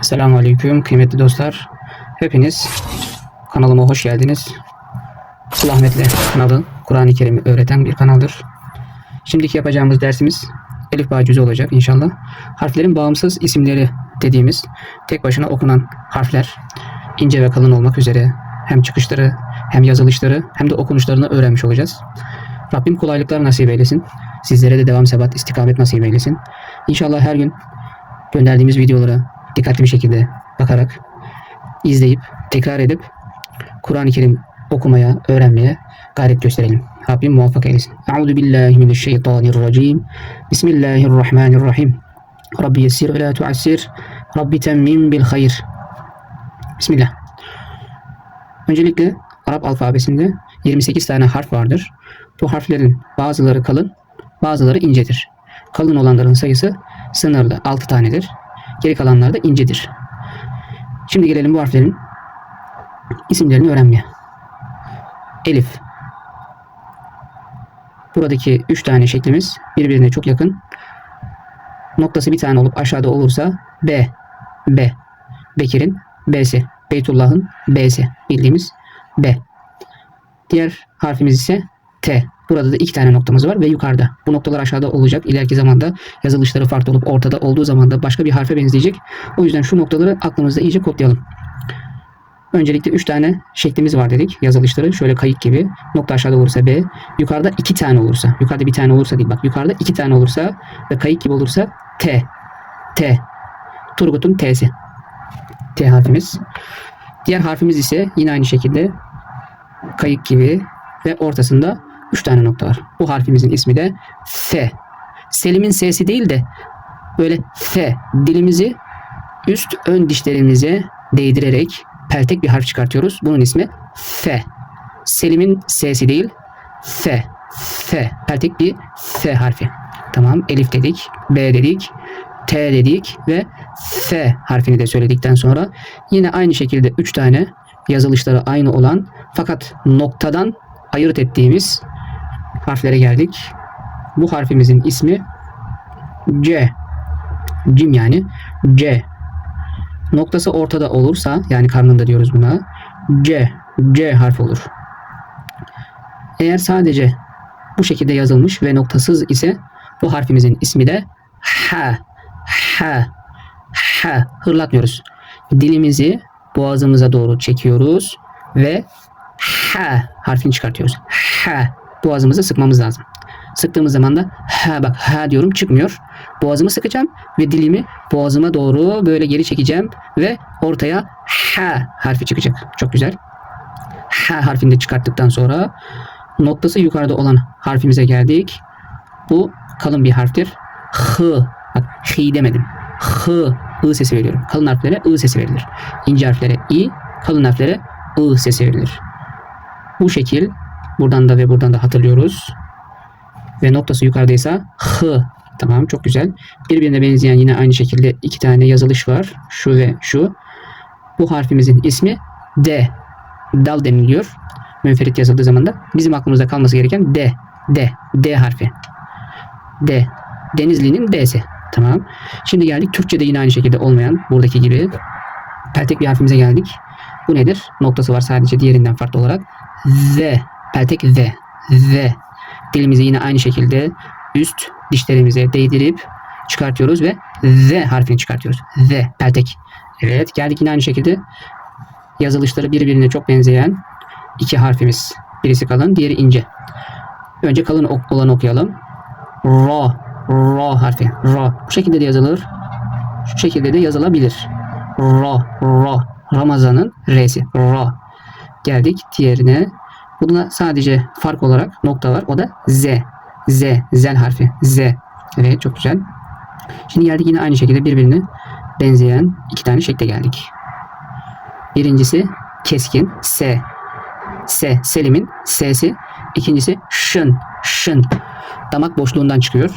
Selamun Aleyküm kıymetli dostlar. Hepiniz kanalıma hoş geldiniz. Kul Ahmetli kanalı Kur'an-ı Kerim'i öğreten bir kanaldır. Şimdiki yapacağımız dersimiz Elif Bağ olacak inşallah. Harflerin bağımsız isimleri dediğimiz tek başına okunan harfler ince ve kalın olmak üzere hem çıkışları hem yazılışları hem de okunuşlarını öğrenmiş olacağız. Rabbim kolaylıklar nasip eylesin. Sizlere de devam sebat istikamet nasip eylesin. İnşallah her gün gönderdiğimiz videolara dikkatli bir şekilde bakarak izleyip tekrar edip Kur'an-ı Kerim okumaya, öğrenmeye gayret gösterelim. Rabbim muvaffak eylesin. Euzu billahi mineşşeytanirracim. Bismillahirrahmanirrahim. Rabbi yessir ve la tuassir. Rabbi temmim bil hayır. Bismillah. Öncelikle Arap alfabesinde 28 tane harf vardır. Bu harflerin bazıları kalın, bazıları incedir. Kalın olanların sayısı sınırlı 6 tanedir. Geri kalanlar da incedir. Şimdi gelelim bu harflerin isimlerini öğrenmeye. Elif. Buradaki 3 tane şeklimiz birbirine çok yakın. Noktası bir tane olup aşağıda olursa B. B. Bekir'in B'si. Beytullah'ın B'si. Bildiğimiz B. Diğer harfimiz ise T. Burada da iki tane noktamız var ve yukarıda. Bu noktalar aşağıda olacak. İleriki zamanda yazılışları farklı olup ortada olduğu zaman da başka bir harfe benzeyecek. O yüzden şu noktaları aklımızda iyice kodlayalım. Öncelikle 3 tane şeklimiz var dedik. Yazılışları şöyle kayık gibi. Nokta aşağıda olursa B. Yukarıda 2 tane olursa. Yukarıda bir tane olursa değil. Bak yukarıda 2 tane olursa ve kayık gibi olursa T. T. Turgut'un T'si. T harfimiz. Diğer harfimiz ise yine aynı şekilde kayık gibi ve ortasında 3 tane nokta var. Bu harfimizin ismi de F. Selim'in S'si değil de böyle F. Dilimizi üst ön dişlerimize değdirerek peltek bir harf çıkartıyoruz. Bunun ismi F. Selim'in S'si değil F. F. Peltek bir F harfi. Tamam. Elif dedik. B dedik. T dedik ve F harfini de söyledikten sonra yine aynı şekilde 3 tane yazılışları aynı olan fakat noktadan ayırt ettiğimiz harflere geldik. Bu harfimizin ismi C. Cim yani C. Noktası ortada olursa yani karnında diyoruz buna. C. C harfi olur. Eğer sadece bu şekilde yazılmış ve noktasız ise bu harfimizin ismi de H. H. H. Hırlatmıyoruz. Dilimizi boğazımıza doğru çekiyoruz ve H harfini çıkartıyoruz. H. Boğazımızı sıkmamız lazım. Sıktığımız zaman da ha bak ha diyorum çıkmıyor. Boğazımı sıkacağım ve dilimi boğazıma doğru böyle geri çekeceğim ve ortaya ha harfi çıkacak. Çok güzel. Ha harfini de çıkarttıktan sonra noktası yukarıda olan harfimize geldik. Bu kalın bir harftir. H. Bak hi demedim. H. I sesi veriyorum. Kalın harflere I sesi verilir. İnce harflere I, kalın harflere I sesi verilir. Bu şekil buradan da ve buradan da hatırlıyoruz. Ve noktası yukarıdaysa H. Tamam çok güzel. Birbirine benzeyen yine aynı şekilde iki tane yazılış var. Şu ve şu. Bu harfimizin ismi D. Dal deniliyor. Münferit yazıldığı zaman da bizim aklımızda kalması gereken D. D. D harfi. D. Denizli'nin D'si. Tamam. Şimdi geldik Türkçe'de yine aynı şekilde olmayan buradaki gibi peltek bir harfimize geldik. Bu nedir? Noktası var sadece diğerinden farklı olarak. Z. Peltek Z. Z. Dilimizi yine aynı şekilde üst dişlerimize değdirip çıkartıyoruz ve Z harfini çıkartıyoruz. Z. Peltek. Evet. Geldik yine aynı şekilde yazılışları birbirine çok benzeyen iki harfimiz. Birisi kalın, diğeri ince. Önce kalın ok- olanı okuyalım. Ra. Ra harfi. Ra. Bu şekilde de yazılır. Şu şekilde de yazılabilir. Ra. Ra. Ramazan'ın R'si. Ra. Geldik diğerine. Bunda sadece fark olarak nokta var. O da Z. Z. Zel harfi. Z. Evet çok güzel. Şimdi geldik yine aynı şekilde birbirine benzeyen iki tane şekle geldik. Birincisi keskin. S. S. Selim'in S'si. İkincisi şın. Şın. Damak boşluğundan çıkıyor.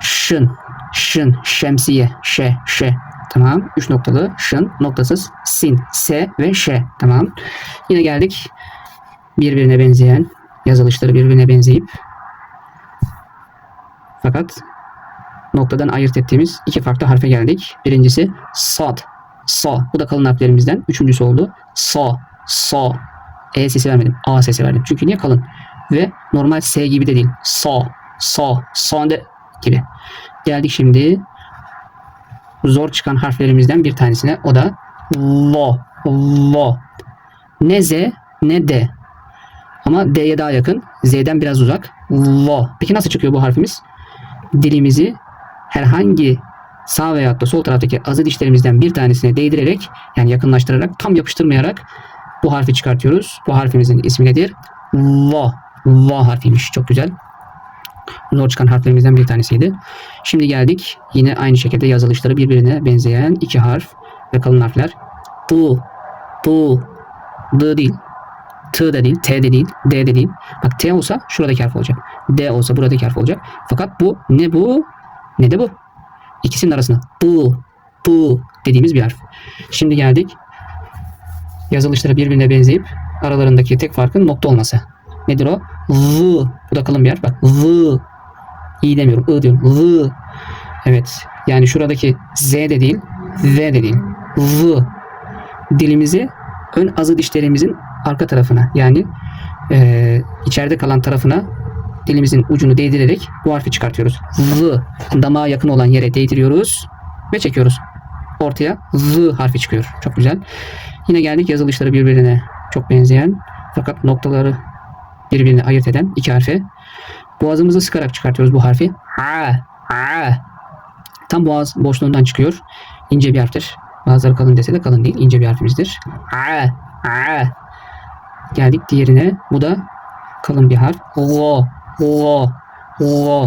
Şın. Şın. Şemsiye. Ş. Ş. Tamam. Üç noktalı. Şın. Noktasız. Sin. S ve Ş. Tamam. Yine geldik. Birbirine benzeyen yazılışları birbirine benzeyip fakat noktadan ayırt ettiğimiz iki farklı harfe geldik. Birincisi sad. Sa. Bu da kalın harflerimizden. Üçüncüsü oldu. Sa. Sa. E sesi vermedim. A sesi verdim. Çünkü niye kalın? Ve normal S gibi de değil. Sa. Sa. Sande gibi. Geldik şimdi zor çıkan harflerimizden bir tanesine. O da lo. Lo. Ne Z ne D. Ama D'ye daha yakın. Z'den biraz uzak. Lo. Peki nasıl çıkıyor bu harfimiz? Dilimizi herhangi sağ veya da sol taraftaki azı dişlerimizden bir tanesine değdirerek yani yakınlaştırarak tam yapıştırmayarak bu harfi çıkartıyoruz. Bu harfimizin ismi nedir? Va. Va harfiymiş. Çok güzel. Zor çıkan harflerimizden bir tanesiydi. Şimdi geldik. Yine aynı şekilde yazılışları birbirine benzeyen iki harf ve kalın harfler. Bu. Bu. D değil. T de değil, T de değil, D de değil. Bak T olsa şuradaki harf olacak. D olsa buradaki harf olacak. Fakat bu ne bu ne de bu. İkisinin arasında bu, bu dediğimiz bir harf. Şimdi geldik. Yazılışları birbirine benzeyip aralarındaki tek farkın nokta olması. Nedir o? V. Bu da kalın bir harf. Bak V. İyi demiyorum. I diyorum. V. Evet. Yani şuradaki Z de değil, V de değil. V. Dilimizi ön azı dişlerimizin arka tarafına yani e, içeride kalan tarafına dilimizin ucunu değdirerek bu harfi çıkartıyoruz. V. Damağa yakın olan yere değdiriyoruz ve çekiyoruz. Ortaya V harfi çıkıyor. Çok güzel. Yine geldik yazılışları birbirine çok benzeyen fakat noktaları birbirine ayırt eden iki harfi. Boğazımızı sıkarak çıkartıyoruz bu harfi. Ha, ha. Tam boğaz boşluğundan çıkıyor. İnce bir harftir. Bazıları kalın dese de kalın değil. ince bir harfimizdir. Ha, ha. Geldik diğerine. Bu da kalın bir harf. Lo, lo, lo,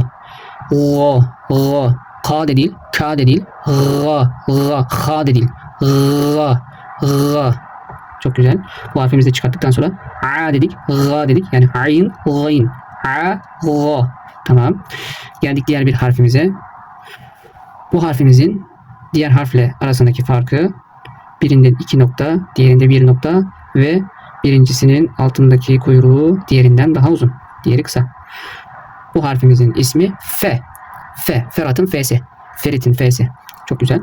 lo, lo. K de değil, K de değil. Ra, ra, H de değil. Ra, ra. Çok güzel. Bu harfimizi de çıkarttıktan sonra A dedik, Ra dedik. Yani ayn, gayn. A, ra. Tamam. Geldik diğer bir harfimize. Bu harfimizin diğer harfle arasındaki farkı birinde iki nokta, diğerinde bir nokta ve birincisinin altındaki kuyruğu diğerinden daha uzun. Diğeri kısa. Bu harfimizin ismi F. F. Ferhat'ın F'si. Ferit'in F'si. Çok güzel.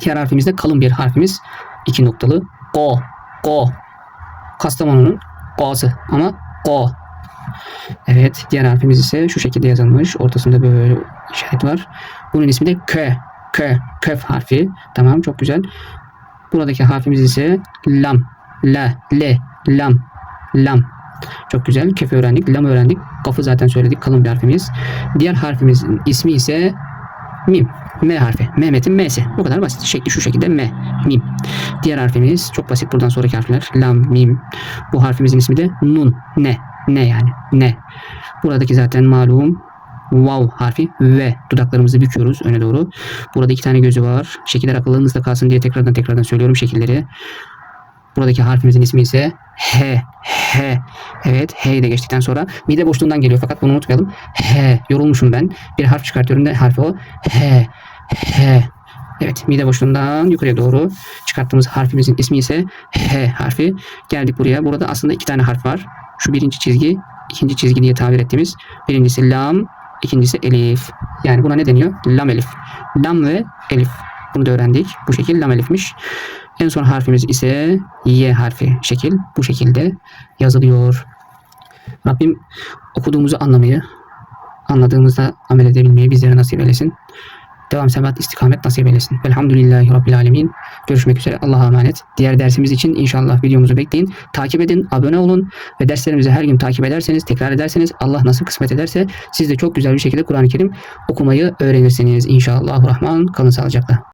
Diğer harfimiz de kalın bir harfimiz. iki noktalı. Go. Go. Kastamonu'nun Go'sı ama Go. Evet. Diğer harfimiz ise şu şekilde yazılmış. Ortasında böyle işaret var. Bunun ismi de K. K. Köf harfi. Tamam. Çok güzel. Buradaki harfimiz ise lam. La. Le. Lam. Lam. Çok güzel. Kef öğrendik. Lam öğrendik. Kafı zaten söyledik. Kalın bir harfimiz. Diğer harfimizin ismi ise mim. M harfi. Mehmet'in M'si. Bu kadar basit. Şekli şu şekilde M. Mim. Diğer harfimiz çok basit. Buradan sonraki harfler. Lam, mim. Bu harfimizin ismi de nun. Ne. Ne yani. Ne. Buradaki zaten malum Wow harfi ve dudaklarımızı büküyoruz öne doğru. Burada iki tane gözü var. Şekiller akıllığınızda kalsın diye tekrardan tekrardan söylüyorum şekilleri. Buradaki harfimizin ismi ise H. H. Evet H'yi de geçtikten sonra mide boşluğundan geliyor fakat bunu unutmayalım. H. Yorulmuşum ben. Bir harf çıkartıyorum ne harfi o? H. H. Evet mide boşluğundan yukarıya doğru çıkarttığımız harfimizin ismi ise H harfi. Geldik buraya. Burada aslında iki tane harf var. Şu birinci çizgi, ikinci çizgi diye tabir ettiğimiz. Birincisi lam, ikincisi elif. Yani buna ne deniyor? Lam elif. Lam ve elif. Bunu da öğrendik. Bu şekil lam elifmiş. En son harfimiz ise Y harfi şekil. Bu şekilde yazılıyor. Rabbim okuduğumuzu anlamayı, anladığımızda amel edebilmeyi bizlere nasip eylesin. Devam sebat istikamet nasip eylesin. Velhamdülillahi Rabbil Alemin. Görüşmek üzere. Allah'a emanet. Diğer dersimiz için inşallah videomuzu bekleyin. Takip edin, abone olun ve derslerimizi her gün takip ederseniz, tekrar ederseniz Allah nasıl kısmet ederse siz de çok güzel bir şekilde Kur'an-ı Kerim okumayı öğrenirsiniz. İnşallah Rahman. Kalın sağlıcakla.